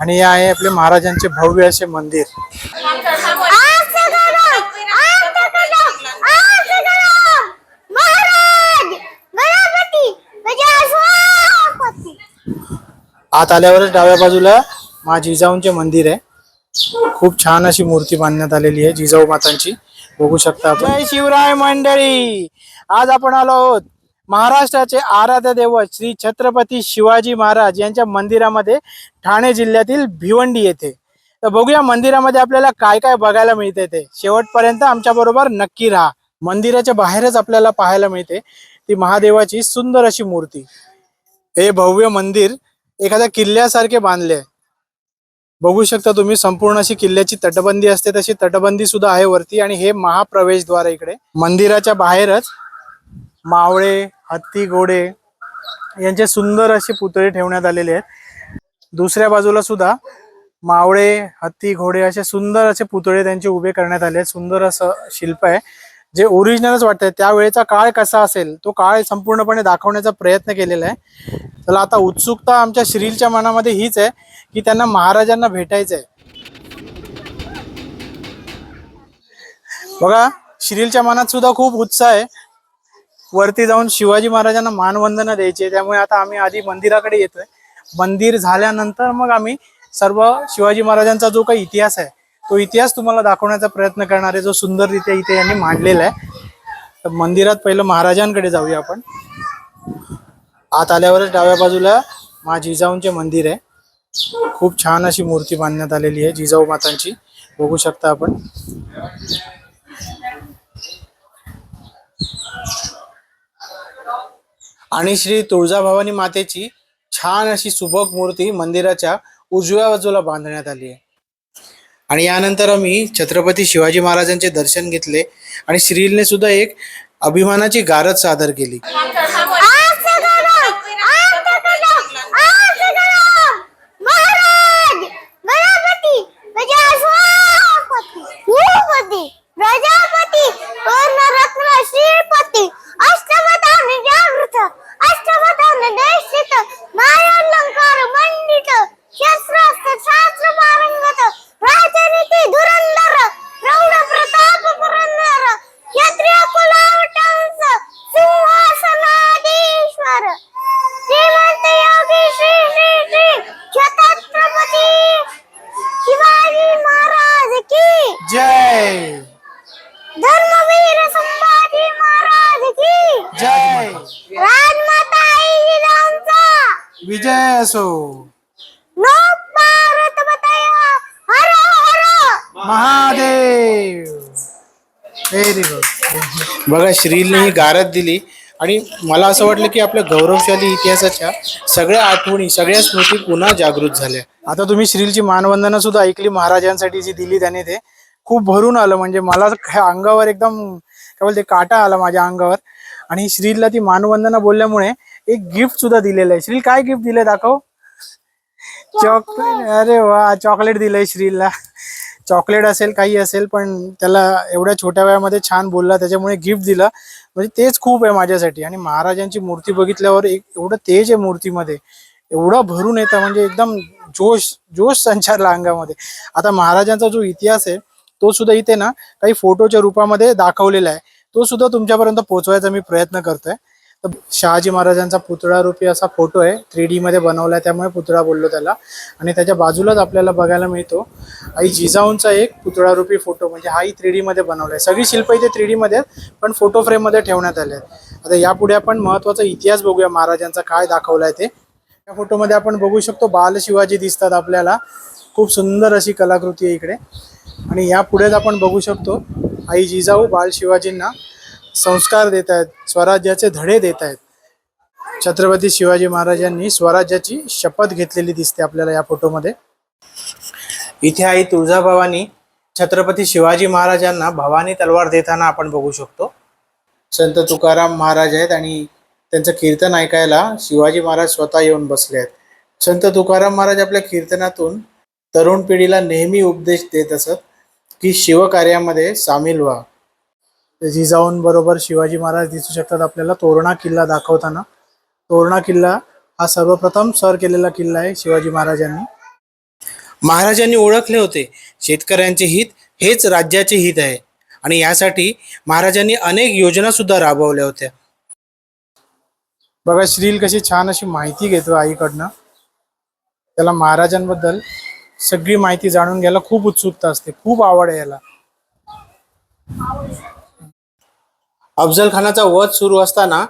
आणि हे आहे आपले महाराजांचे भव्य असे मंदिर. आत आल्यावरच डाव्या बाजूला मा जिजाऊंचे मंदिर आहे. खूप छान अशी मूर्ती बांधण्यात आलेली आहे जिजाऊ मातांची. बघू शकता आपण. जय शिवराय मंडळी. आज आपण आलो आहोत महाराष्ट्राचे आराध्य दैवत श्री छत्रपती शिवाजी महाराज यांच्या मंदिरामध्ये ठाणे जिल्ह्यातील भिवंडी येथे. तर बघूया मंदिरामध्ये आपल्याला काय काय बघायला मिळते ते. शेवटपर्यंत आमच्या बरोबर नक्की राहा. मंदिराच्या बाहेरच आपल्याला पाहायला मिळते ती महादेवाची सुंदर अशी मूर्ती. हे भव्य मंदिर एखाद्या किल्ल्यासारखे बांधले. आहे बघू शकता तुम्ही संपूर्ण अशी किल्ल्याची तटबंदी असते तशी तटबंदी सुद्धा आहे वरती आणि हे महाप्रवेशद्वार इकडे. मंदिराच्या बाहेरच मावळे हत्ती घोडे यांचे सुंदर असे पुतळे ठेवण्यात आलेले आहेत. दुसऱ्या बाजूला सुद्धा मावळे हत्ती घोडे असे सुंदर असे पुतळे त्यांचे उभे करण्यात आले आहेत. सुंदर असं शिल्प आहे. जे ओरिजिनलच वाटतंय. त्यावेळेचा काळ कसा असेल तो काळ संपूर्णपणे दाखवण्याचा प्रयत्न केलेला आहे. चला आता उत्सुकता आमच्या श्रीलच्या मनामध्ये हीच आहे की त्यांना महाराजांना भेटायचं आहे बघा श्रीलच्या मनात सुद्धा खूप उत्साह आहे. वरती जाऊन शिवाजी महाराजांना मानवंदना द्यायची त्यामुळे आता आम्ही आधी मंदिराकडे येतोय. मंदिर झाल्यानंतर मग आम्ही सर्व शिवाजी महाराजांचा जो काही इतिहास आहे तो इतिहास तुम्हाला दाखवण्याचा प्रयत्न करणार आहे जो सुंदररित्या इथे यांनी मांडलेला आहे. तर मंदिरात पहिलं महाराजांकडे जाऊया आपण. आत आल्यावरच डाव्या बाजूला मा जिजाऊंचे मंदिर आहे. खूप छान अशी मूर्ती बांधण्यात आलेली आहे जिजाऊ मातांची. बघू शकता आपण. आणि श्री तुळजाभवानी मातेची छान अशी सुबक मूर्ती मंदिराच्या उजव्या बाजूला बांधण्यात आली आहे आणि यानंतर आम्ही छत्रपती शिवाजी महाराजांचे दर्शन घेतले आणि श्रीलने सुद्धा एक अभिमानाची गारद सादर केली प्रजापती पूर्णरत्न श्रीपती अष्टवधान जागृत. अष्टवधान देशित. मायालंकार विजय असो. नो भारत बताया. हर हर. महादेव. व्हेरी गुड बघा श्रीलने ही गारद दिली. आणि मला असं वाटलं की आपल्या गौरवशाली इतिहासाच्या सगळ्या आठवणी सगळ्या स्मृती पुन्हा जागृत झाल्या. आता तुम्ही श्रीलची मानवंदना सुद्धा ऐकली महाराजांसाठी जी दिली त्याने ते खूप भरून आलं. म्हणजे मला अंगावर एकदम काय बोलते काटा आला माझ्या अंगावर. आणि श्रीलला ती मानवंदना बोलल्यामुळे एक गिफ्ट सुद्धा दिलेलं आहे. श्रील काय गिफ्ट दिलंय दाखव. चॉकलेट अरे वा चॉकलेट दिलंय श्रीला चॉकलेट असेल काही असेल पण त्याला एवढ्या छोट्या वयामध्ये छान बोलला त्याच्यामुळे गिफ्ट दिलं. म्हणजे तेच खूप आहे माझ्यासाठी. आणि महाराजांची मूर्ती बघितल्यावर एक एवढं तेज आहे मूर्तीमध्ये. एवढं भरून येतं म्हणजे एकदम जोश जोश संचारला अंगामध्ये आता महाराजांचा जो इतिहास आहे तो सुद्धा इथे ना काही फोटोच्या रूपामध्ये दाखवलेला आहे. तो सुद्धा तुमच्यापर्यंत पोहोचवायचा मी प्रयत्न करतोय. तर शहाजी महाराजांचा पुतळा रूपी असा फोटो आहे. थ्री डी मध्ये बनवलाय त्यामुळे पुतळा बोललो त्याला. आणि त्याच्या बाजूलाच आपल्याला बघायला मिळतो. आई जिजाऊंचा एक पुतळा रूपी फोटो म्हणजे हाही थ्री डी मध्ये बनवलाय. सगळी शिल्प इथे थ्री डी मध्ये आहेत, पण फोटो फ्रेममध्ये ठेवण्यात आले आहेत. आता यापुढे आपण महत्त्वाचा इतिहास बघूया महाराजांचा काय दाखवलाय ते. या फोटोमध्ये आपण बघू शकतो बाल शिवाजी दिसतात आपल्याला. खूप सुंदर अशी कलाकृती आहे इकडे. आणि या पुढेच आपण बघू शकतो आई जिजाऊ बाल शिवाजींना. संस्कार देत आहेत स्वराज्याचे धडे देत आहेत. छत्रपती शिवाजी महाराजांनी स्वराज्याची शपथ घेतलेली दिसते आपल्याला या फोटोमध्ये. इथे आई तुळजाभवानी छत्रपती शिवाजी महाराजांना भवानी तलवार देताना आपण बघू शकतो. संत तुकाराम महाराज आहेत आणि त्यांचं कीर्तन ऐकायला शिवाजी महाराज स्वतः येऊन बसले आहेत. संत तुकाराम महाराज आपल्या कीर्तनातून तरुण पिढीला नेहमी उपदेश देत असत की शिवकार्यामध्ये सामील व्हा. जिजाऊंबरोबर शिवाजी महाराज दिसू शकतात आपल्याला. तोरणा किल्ला दाखवताना. तोरणा किल्ला हा सर्वप्रथम सर केलेला किल्ला आहे शिवाजी महाराजांनी. महाराजांनी ओळखले होते. शेतकऱ्यांचे हित हेच राज्याचे हित आहे. आणि यासाठी महाराजांनी अनेक योजना सुद्धा राबवल्या होत्या. बघा श्रील कशी छान अशी माहिती घेतो आईकडनं. त्याला महाराजांबद्दल सगळी माहिती जाणून घ्यायला खूप उत्सुकता असते. खूप आवड आहे याला. अफजल खानाचा वध सुरू असताना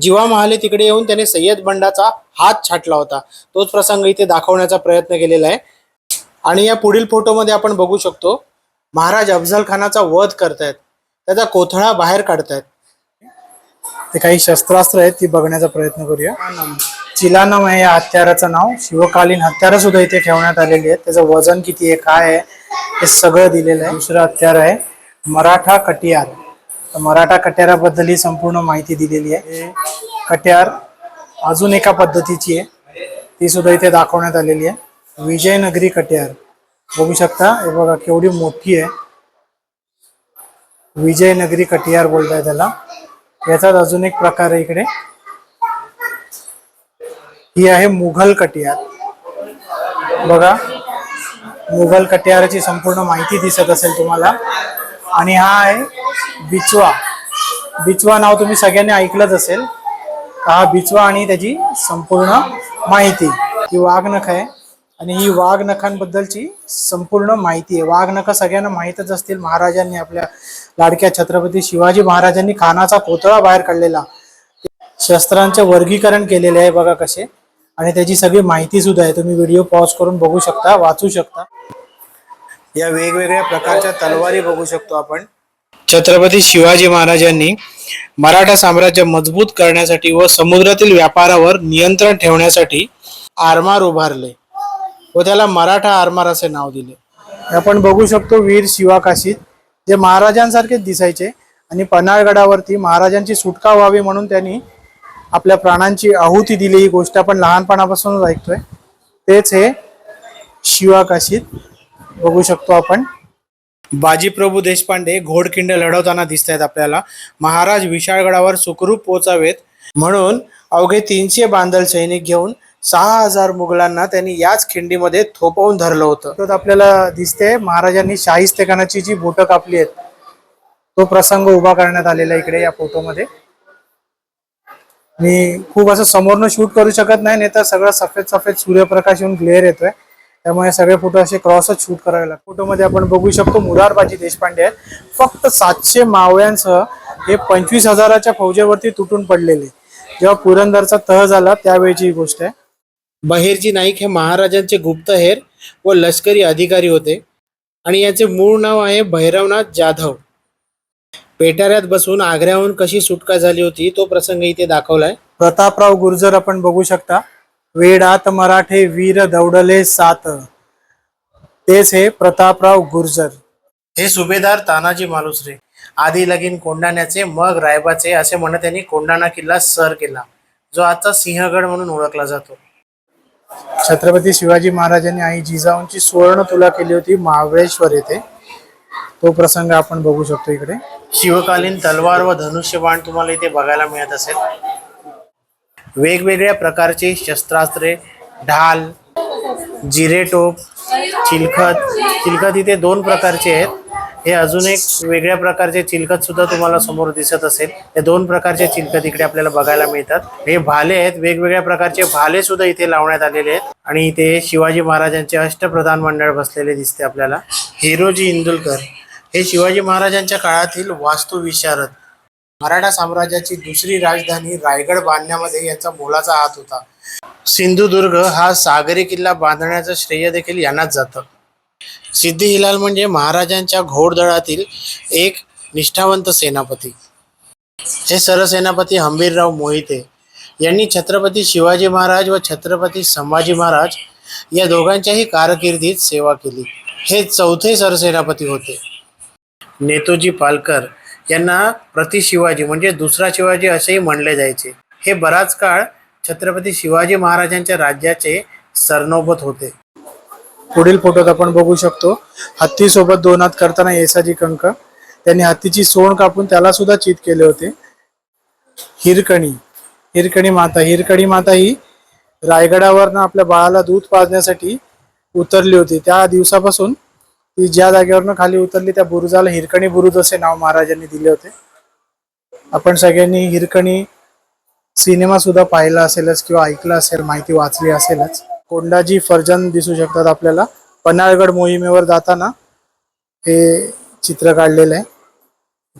जीवा महाले तिकडे येऊन त्याने सय्यद बंडाचा हात छाटला होता. तोच प्रसंग इथे दाखवण्याचा प्रयत्न केलेला आहे. आणि या पुढील फोटोमध्ये आपण बघू शकतो महाराज अफजल खानाचा वध करतायत. त्याचा कोथळा बाहेर काढतायत. ते काही शस्त्रास्त्र आहेत ती बघण्याचा प्रयत्न करूया. चिलानम आहे या हत्याराचं नाव. शिवकालीन हत्यारं सुद्धा इथे ठेवण्यात आलेली आहेत. त्याचं वजन किती आहे काय आहे हे सगळं दिलेलं आहे. दुसरं हत्यार आहे मराठा कटियार. तर मराठा कट्याराबद्दल ही संपूर्ण माहिती दिलेली आहे. कट्यार अजून एका पद्धतीची आहे. ती सुद्धा इथे दाखवण्यात आलेली आहे. विजयनगरी कट्यार. बघू शकता हे बघा केवढी मोठी आहे. विजयनगरी कटियार बोलताय त्याला. याचाच अजून एक प्रकार आहे इकडे. ही आहे मुघल कटियार. बघा मुघल कटियाराची संपूर्ण माहिती दिसत असेल तुम्हाला. आणि हा आहे बिचवा. बिचवा नाव तुम्ही सगळ्यांनी ऐकलंच असेल. हा बिचवा आणि त्याची संपूर्ण माहिती. ही वाघनख आहे आणि ही वाघनखांबद्दलची संपूर्ण माहिती आहे. वाघनख सगळ्यांना माहीतच असतील. महाराजांनी आपल्या लाडक्या छत्रपती शिवाजी महाराजांनी खानाचा कोतळा बाहेर काढलेला. शस्त्रांचे वर्गीकरण केलेले आहे बघा कसे. आणि त्याची सगळी माहिती सुद्धा आहे. तुम्ही व्हिडिओ पॉज करून बघू शकता वाचू शकता. या वेगवेगळ्या प्रकारच्या तलवारी बघू शकतो आपण. छत्रपती शिवाजी महाराजांनी मराठा साम्राज्य मजबूत करण्यासाठी व समुद्रातील व्यापारावर नियंत्रण ठेवण्यासाठी आरमार उभारले व त्याला मराठा आरमार असे नाव दिले. आपण बघू शकतो वीर शिवाकाशीत जे महाराजांसारखेच दिसायचे आणि पन्हाळगडावरती महाराजांची सुटका व्हावी म्हणून त्यांनी आपल्या प्राणांची आहुती दिली. ही गोष्ट आपण लहानपणापासूनच ऐकतोय. तेच हे शिवाकाशीत बघू शकतो आपण. बाजीप्रभू देशपांडे घोडखिंड लढवताना दिसत आहेत आपल्याला. महाराज विशाळगडावर सुखरूप पोचावेत म्हणून अवघे तीनशे बांधल सैनिक घेऊन सहा हजार मुघलांना त्यांनी याच खिंडीमध्ये थोपवून धरलं होतं. तर आपल्याला दिसते महाराजांनी शाहिस्तेखानाची जी बोटं कापली आहेत तो प्रसंग उभा करण्यात आलेला आहे इकडे या फोटोमध्ये. मी खूप असं समोरनं शूट करू शकत नाही नाही तर सगळं सफेद सफेद सूर्यप्रकाश येऊन ग्लेअर येतोय. त्यामुळे सगळे फोटो असे क्रॉसच शूट करावे लागतात. फोटोमध्ये आपण बघू शकतो मुरारबाजी देशपांडे आहेत. फक्त सातशे मावळ्यांसह हे पंचवीस हजाराच्या फौजेवरती तुटून पडलेले. जेव्हा पुरंदरचा तह झाला त्यावेळीची ही गोष्ट आहे. बहिर्जी नाईक हे महाराजांचे गुप्तहेर व लष्करी अधिकारी होते. आणि याचे मूळ नाव आहे भैरवनाथ जाधव. पेटाऱ्यात बसून आग्र्याहून कशी सुटका झाली होती तो प्रसंग इथे दाखवलाय. प्रतापराव गुर्जर आपण बघू शकता. वेडात मराठे वीर दौडले सात. तेच हे प्रतापराव गुर्जर. हे सुभेदार तानाजी मालुसरे. आधी लगीन कोंडाण्याचे मग रायबाचे असे म्हणत त्यांनी कोंडाणा किल्ला सर केला जो आजचा सिंहगड म्हणून ओळखला जातो. छत्रपती शिवाजी महाराजांनी आई जिजाऊंची सुवर्ण तुला केली होती महाबळेश्वर येथे. तो प्रसंग आपण बघू शकतो इकडे. शिवकालीन तलवार व धनुष्यबाण तुम्हाला इथे बघायला मिळत असेल. वेगवेगळ्या प्रकारचे शस्त्रास्त्रे ढाल जिरेटोप चिलखत. चिलखत इथे दोन प्रकारचे आहेत. हे अजून एक वेगळ्या प्रकारचे चिलखत सुद्धा तुम्हाला समोर दिसत असेल. हे दोन प्रकारचे चिलखत इकडे आपल्याला बघायला मिळतात. हे भाले आहेत. वेगवेगळ्या प्रकारचे भाले सुद्धा इथे लावण्यात आलेले आहेत. आणि इथे शिवाजी महाराजांचे अष्टप्रधान मंडळ बसलेले दिसते आपल्याला. हिरोजी इंदुलकर. हे शिवाजी महाराजांच्या काळातील वास्तुविशारद. मराठा साम्राज्याची दुसरी राजधानी रायगड बांधण्यामध्ये यांचा मोलाचा हात होता. सिंधुदुर्ग हा सागरी किल्ला बांधण्याचं श्रेय देखील यांनाच जातं. सिद्धी हिलाल म्हणजे महाराजांच्या घोडदळातील एक निष्ठावंत सेनापती. हे सरसेनापती हंबीरराव मोहिते यांनी छत्रपती शिवाजी महाराज व छत्रपती संभाजी महाराज या दोघांच्याही कारकिर्दीत सेवा केली. हे चौथे सरसेनापती होते. नेतोजी पालकर यांना प्रति शिवाजी म्हणजे दुसरा शिवाजी असेही म्हणले जायचे. हे बराच काळ छत्रपती शिवाजी महाराजांच्या राज्याचे सरनोबत होते. पुढील फोटोत आपण बघू शकतो हत्ती सोबत दोन हात करताना येसाजी कंक त्यांनी हत्तीची सोंड कापून त्याला सुद्धा चित केले होते. हिरकणी हिरकणी माता हिरकणी माता ही रायगडावरनं आपल्या बाळाला दूध पाजण्यासाठी उतरली होती. त्या दिवसापासून ती ज्या जागेवरनं खाली उतरली त्या बुरुजाला हिरकणी बुरुज असे नाव महाराजांनी दिले होते. आपण सगळ्यांनी हिरकणी सिनेमा सुद्धा पाहिला असेलच किंवा ऐकला असेल माहिती वाचली असेलच. कोंडाजी फर्जन दिसू शकतात आपल्याला. पन्हाळगड मोहिमेवर जाताना हे चित्र काढलेलं आहे.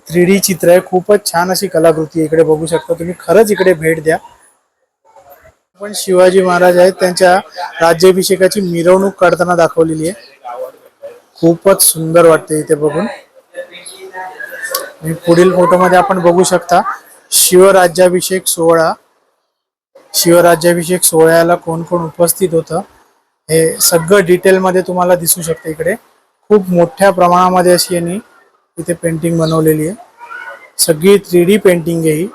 थ्री डी चित्र आहे. खूपच छान अशी कलाकृती आहे. इकडे बघू शकता तुम्ही. खरंच इकडे भेट द्या. पण शिवाजी महाराज आहेत. त्यांच्या राज्याभिषेकाची मिरवणूक काढताना दाखवलेली आहे. खूपच सुंदर वाटते इथे बघून. पुढील फोटोमध्ये आपण बघू शकता शिवराज्याभिषेक सोहळा. शिवराज्याभिषेक सोहळ्याला कोण कोण उपस्थित होतं हे सगळं डिटेलमध्ये तुम्हाला दिसू शकते इकडे. खूप मोठ्या प्रमाणामध्ये अशी यांनी इथे पेंटिंग बनवलेली आहे. सगळी थ्री डी पेंटिंग आहे ही.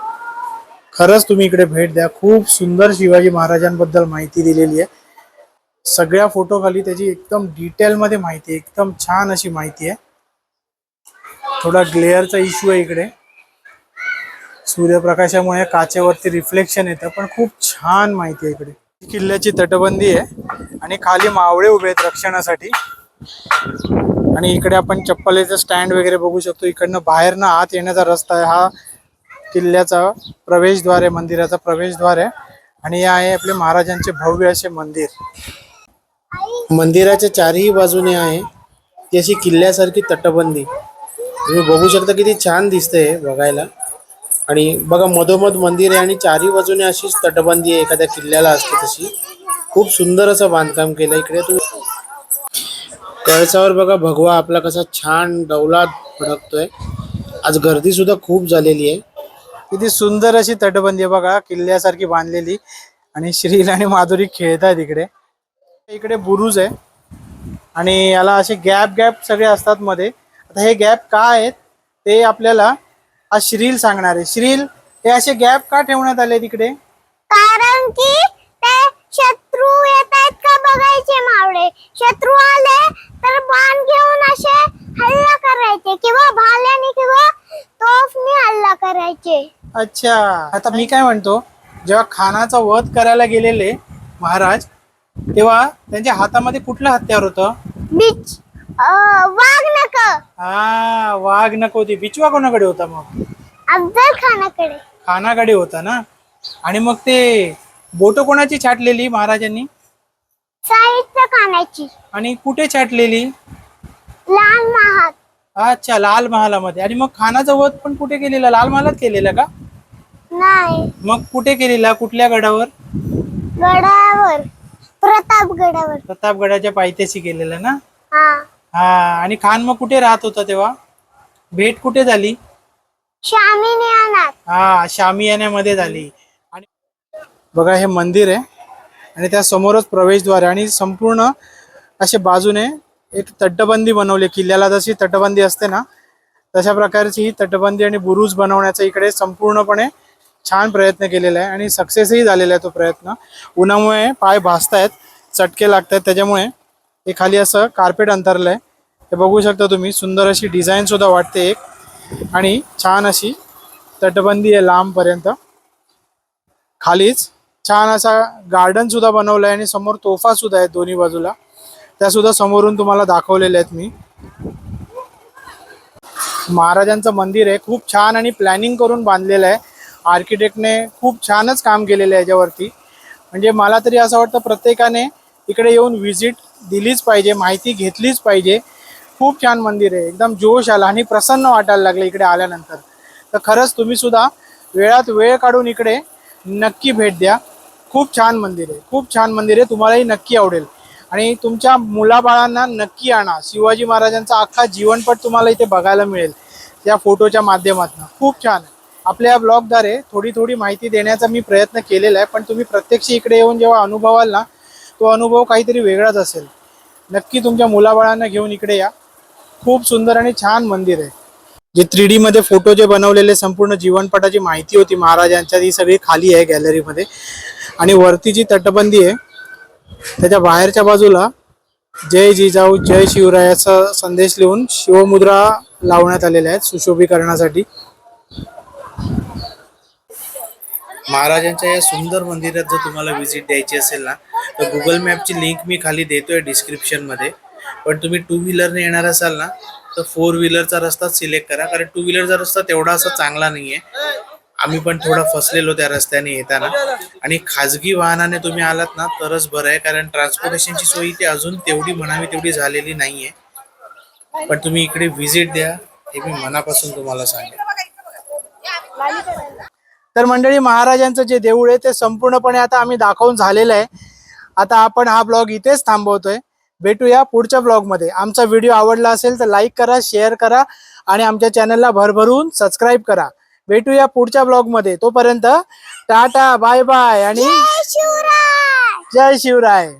खरंच तुम्ही इकडे भेट द्या. खूप सुंदर शिवाजी महाराजांबद्दल माहिती दिलेली आहे. सगळ्या फोटो खाली त्याची एकदम डिटेलमध्ये माहिती आहे एकदम छान अशी माहिती आहे. थोडा ग्लेअरचा इश्यू आहे इकडे. सूर्यप्रकाशामुळे काचेवरती रिफ्लेक्शन येतं पण खूप छान माहिती आहे इकडे. किल्ल्याची तटबंदी आहे आणि खाली मावळे उभे आहेत रक्षणासाठी. आणि इकडे आपण चप्पलेचं स्टँड वगैरे बघू शकतो. इकडनं बाहेरनं आत येण्याचा रस्ता आहे. हा किल्ल्याचा प्रवेशद्वार आहे मंदिराचा प्रवेशद्वार आहे. आणि हे आहे आपले महाराजांचे भव्य असे मंदिर. मंदिराच्या चारही बाजूने आहे. ती अशी किल्ल्यासारखी तटबंदी. तुम्ही बघू शकता किती छान दिसतंय बघायला. आणि बघा मधोमध मंदिर आहे आणि चारही बाजूने अशीच तटबंदी आहे. एखाद्या किल्ल्याला असते तशी. खूप सुंदर असं बांधकाम केलं. इकडे तुम्ही कळसावर बघा भगवा आपला कसा छान डौलात फडकतोय. आज गर्दी सुद्धा खूप झालेली आहे. किती सुंदर अशी तटबंदी आहे बघा किल्ल्यासारखी बांधलेली. आणि श्रील आणि माधुरी खेळतात इकडे. इकडे बुरुज आहे. आणि याला असे गॅप गॅप सगळे असतात मध्ये. आता हे गॅप का आहेत ते आपल्याला हा श्रील सांगणार आहे. श्रील हे असे गॅप का ठेवण्यात आले तिकडे? कारण की ते शत्रू येत आहेत का बघायचे मावळे. शत्रू आले तर बाण घेऊन असे हल्ला करायचे किंवा भाल्याने किंवा तोफने हल्ला करायचे. अच्छा. आता मी काय म्हणतो जेव्हा खानाचा वध करायला गेलेले महाराज तेव्हा त्यांच्या हातामध्ये कुठलं हत्यार होतं? बीच. वाघ नक. हा वाघ नको होती. बिचवा कोणाकडे होता मग? अफजल खानाकडे. खानाकडे होता ना? आणि मग ते बोट कोणाची छाटलेली महाराजांनी? साहित्य खानाची. आणि कुठे छाटलेली? लाल महाल. अच्छा लाल महालामध्ये. आणि मग खानाचा वध पण कुठे केलेला? लाल महालात केलेला का? नाही. मग कुठे केलेला? कुठल्या गडावर? गडावर. प्रतापगडावर. प्रतापगडाच्या पायथ्याशी केलेला ना? हा. हा आणि खान मग कुठे राहत होता तेव्हा? भेट कुठे झाली? शामिनी अनाथ हा शामियान्यामध्ये झाली. आणि बघा हे मंदिर आहे. आणि त्या समोरच प्रवेशद्वार आहे. आणि संपूर्ण असे बाजूने एक तटबंदी बनवली. किल्ल्याला जशी तटबंदी असते ना तशा प्रकारची ही तटबंदी आणि बुरुज बनवण्याचा इकडे संपूर्णपणे छान प्रयत्न केलेला आहे आणि सक्सेसही झालेला आहे तो प्रयत्न. उन्हामुळे पाय भाजतायत चटके लागतात त्याच्यामुळे हे खाली असं कार्पेट अंतरलं आहे हे बघू शकता तुम्ही सुंदर अशी डिझाईन सुद्धा वाटते एक. आणि छान अशी तटबंदी आहे लांबपर्यंत. खालीच छान असा गार्डन सुद्धा बनवलं आहे आणि समोर तोफा सुद्धा आहेत दोन्ही बाजूला. त्या सुद्धा समोरून तुम्हाला दाखवलेल्या आहेत मी. महाराजांचं मंदिर आहे खूप छान आणि प्लॅनिंग करून बांधलेलं आहे. आर्किटेक्टने खूप छानच काम केलेलं आहे याच्यावरती. म्हणजे मला तरी असं वाटतं प्रत्येकाने इकडे येऊन व्हिजिट दिलीच पाहिजे माहिती घेतलीच पाहिजे. खूप छान मंदिर आहे. एकदम जोश आला आणि प्रसन्न वाटायला लागलं इकडे आल्यानंतर. तर खरंच तुम्ही सुद्धा वेळात वेळ काढून इकडे नक्की भेट द्या. खूप छान मंदिर आहे. खूप छान मंदिर आहे. तुम्हालाही नक्की आवडेल. आणि तुमच्या मुलाबाळांना नक्की आणा. शिवाजी महाराजांचा अख्खा जीवनपट तुम्हाला इथे बघायला मिळेल. या फोटोच्या माध्यमातून. खूप छान आहे. आपल्या ब्लॉगद्वारे थोडी थोडी माहिती देण्याचा मी प्रयत्न केलेला आहे पण तुम्ही प्रत्यक्ष इकडे येऊन जेव्हा अनुभवाल ना तो अनुभव काहीतरी वेगळाच असेल. नक्की तुमच्या मुलाबाळांना घेऊन इकडे या. खूप सुंदर आणि छान मंदिर आहे. जे थ्री डी मध्ये फोटो जे बनवलेले संपूर्ण जीवनपटाची माहिती होती महाराजांच्या ती सगळी खाली आहे गॅलरीमध्ये. आणि वरती जी तटबंदी आहे त्याच्या बाहेरच्या बाजूला जय जिजाऊ जय शिवरायाचा संदेश लिहून शिवमुद्रा लावण्यात आलेल्या आहेत सुशोभीकरणासाठी. महाराजांच्या या सुंदर मंदिरात जर तुम्हाला व्हिजिट द्यायची असेल ना तर गुगल मॅपची लिंक मी खाली देतोय डिस्क्रिप्शनमध्ये पण तुम्ही टू व्हीलरने येणार असाल ना तर फोर व्हीलरचा रस्ता सिलेक्ट करा. कारण टू व्हीलरचा रस्ता तेवढा असा चांगला नाहीये. आम्ही पण थोडा फसलेलो त्या रस्त्याने येताना. आणि खाजगी वाहनाने तुम्ही आलात ना तरच बरं आहे. कारण ट्रान्सपोर्टेशनची सोय इथे अजून तेवढी म्हणावी तेवढी झालेली नाहीये. पण तुम्ही इकडे व्हिजिट द्या हे मी मनापासून तुम्हाला सांगेन. तर मंडळी महाराजांचं जे देऊळ आहे ते संपूर्णपणे आता आम्ही दाखवून झालेलं आहे. आता आपण हा ब्लॉग इथेच थांबवतोय. भेटूया पुढच्या ब्लॉगमध्ये. आमचा व्हिडिओ आवडला असेल तर लाईक करा शेअर करा आणि आमच्या चॅनलला भरभरून सबस्क्राईब करा. भेटूया पुढच्या ब्लॉगमध्ये. तोपर्यंत टाटा बाय बाय आणि जय शिवराय! जय शिवराय!